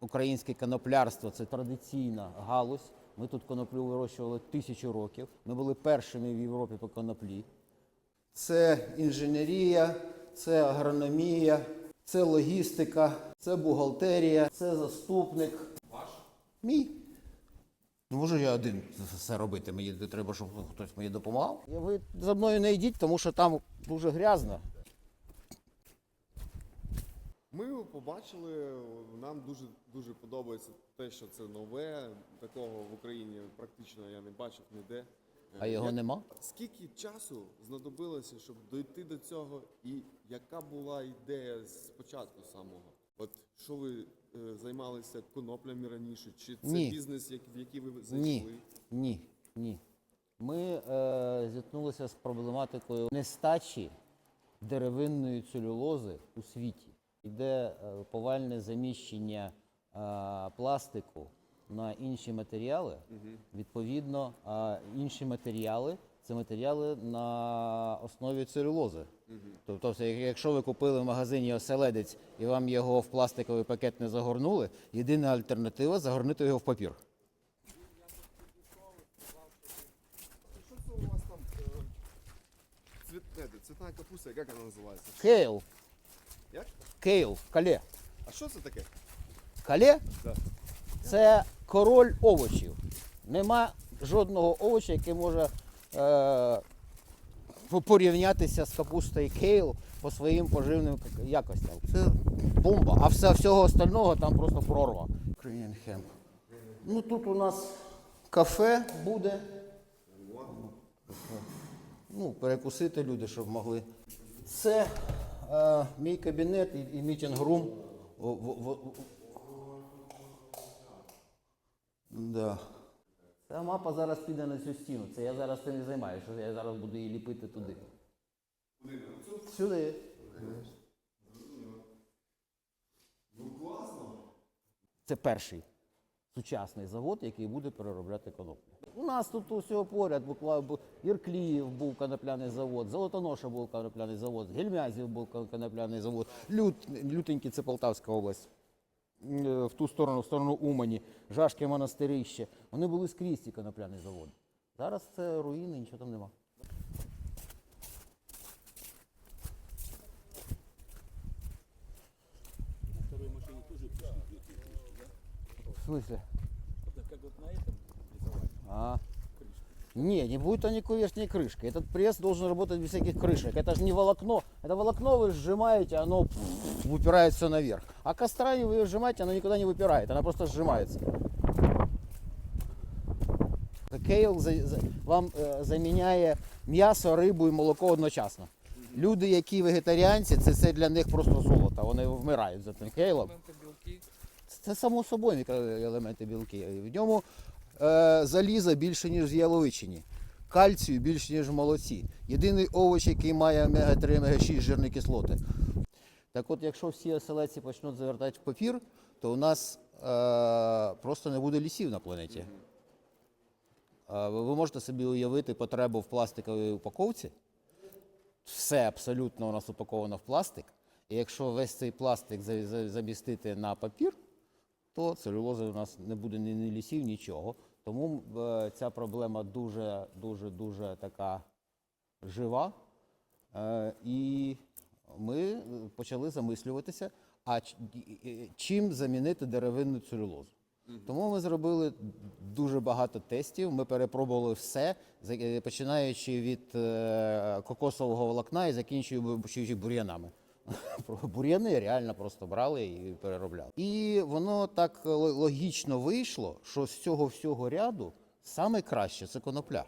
українське коноплярство це традиційна галузь. Ми тут коноплю вирощували тисячу років. Ми були першими в Європі по коноплі. Це інженерія, це агрономія, це логістика, це бухгалтерія, це заступник. Ваш? Мій. Не можу я один все робити. Мені треба, щоб хтось мені допомагав. Ви за мною не йдіть, тому що там дуже грязно. Ми його побачили. Нам дуже дуже подобається те, що це нове. Такого в Україні практично я не бачив ніде. А його Як- нема? Скільки часу знадобилося, щоб дойти до цього, і яка була ідея з початку самого? От що ви е, займалися коноплями раніше? Чи це Ні. бізнес, як- в який ви Ні, зайшли? ні, ні. Ми е, зіткнулися з проблематикою нестачі деревинної целюлози у світі. Йде е, повальне заміщення е, пластику на інші матеріали. Відповідно, е, інші матеріали це матеріали на основі целюлози. Тобто, якщо ви купили в магазині оселедець і вам його в пластиковий пакет не загорнули, єдина альтернатива загорнути його в папір. Що це у вас там? Цвітна капуста, як вона називається? Кейл. Як? Кейл, кале. А що це таке? Кале Да. це король овочів. Нема жодного овоча, який може е, порівнятися з капустою кейл по своїм поживним якостям. Це бомба. А все, всього остального там просто прорва. Ukrainian. Ну тут у нас кафе буде. Ну, перекусити люди, щоб могли. Це мій кабінет і, і мітінг-рум. Да. Ця мапа зараз піде на цю стіну. Це я зараз цим не займаюся, я зараз буду її ліпити туди. Сюди. Ну класно. Це перший сучасний завод, який буде переробляти коноплю. У нас тут усього поряд буквально Іркліїв був конопляний завод, Золотоноша був конопляний завод, Гельмязів був кон- конопляний завод, Лют, Лютенький це Полтавська область. Е, В ту сторону, в сторону Умані, Жашке монастирище. Вони були скрізь ці конопляні заводи. Зараз це руїни, нічого там нема. второй машине тоже пришли две крышки, да? В смысле? Это как вот на этом рисовали А. крышки. Не, не будет никакой верхней крышки. Этот пресс должен работать без всяких крышек. Это же не волокно. Это волокно вы сжимаете, оно пф, выпирает все наверх. А кастрани вы ее сжимаете, оно никуда не выпирает. Она просто сжимается. Кейл за- за- вам е, заміняє м'ясо, рибу і молоко одночасно. Люди, які вегетаріанці, це, це для них просто золото. Вони вмирають за тим кейлом. Це само собою мікроелементи білки. В ньому е, заліза більше, ніж в яловичині, кальцію більше, ніж в молоці. Єдиний овоч, який має омега-3, омега-6 жирні кислоти. Так от, якщо всі оселедці почнуть завертати в папір, то у нас е, просто не буде лісів на планеті. Е, ви можете собі уявити потребу в пластиковій упаковці. Все абсолютно у нас упаковано в пластик. І якщо весь цей пластик за- за- замістити на папір, то целюлози у нас не буде ні лісів, нічого. Тому е, ця проблема дуже, дуже, дуже така жива. Е, і ми почали замислюватися, а чим замінити деревинну целюлозу. Тому ми зробили дуже багато тестів. Ми перепробували все, е, починаючи від кокосового волокна і закінчуючи бур'янами. Бур'яни реально просто брали і переробляли. І воно так логічно вийшло, що з цього всього ряду саме краще це конопля.